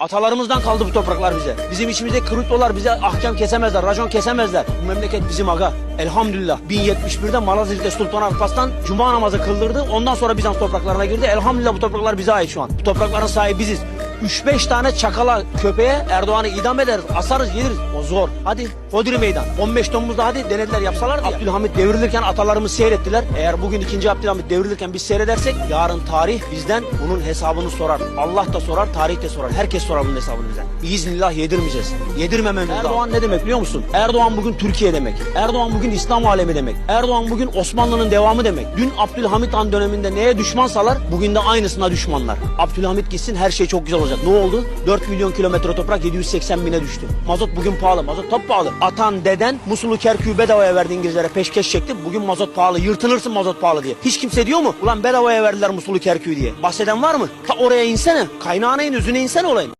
Atalarımızdan kaldı bu topraklar bize. Bizim içimizde kırıklılar bize ahkam kesemezler, racon kesemezler. Bu memleket bizim aga. Elhamdülillah. 1071'de Malazgirt'te Sultan Alparslan Cuma namazı kıldırdı. Ondan sonra Bizans topraklarına girdi. Elhamdülillah bu topraklar bize ait şu an. Bu toprakların sahibi biziz. 3-5 tane çakala köpeğe Erdoğan'ı idam ederiz, asarız, geliriz. O zor. Hadi Hodri meydan. 15 Temmuz'da hadi denediler yapsalar diye. Abdülhamit devrilirken atalarımız seyrettiler. Eğer bugün 2. Abdülhamit devrilirken biz seyredersek yarın tarih bizden bunun hesabını sorar. Allah da sorar, tarih de sorar. Herkes sorar bunun hesabını bizden. Biiznillah yedirmeyeceğiz. Yedirmememiz lazım. Erdoğan ne demek biliyor musun? Erdoğan bugün Türkiye demek. Erdoğan bugün İslam alemi demek. Erdoğan bugün Osmanlı'nın devamı demek. Dün Abdülhamit Han döneminde neye düşmansalar bugün de aynısına düşmanlar. Abdülhamit gitsin her şey çok güzel olacak. Ne oldu? 4 milyon kilometre toprak 780 bine düştü. Mazot bugün pahalı. Mazot top pahalı. Atan deden Musul'u Kerkük'ü bedavaya verdi İngilizlere peşkeş çekti. Bugün mazot pahalı. Yırtınırsın mazot pahalı diye. Hiç kimse diyor mu? Ulan bedavaya verdiler Musul'u Kerkük'ü diye. Bahseden var mı? Ta oraya insene. Kaynağına in, özüne insene olayın.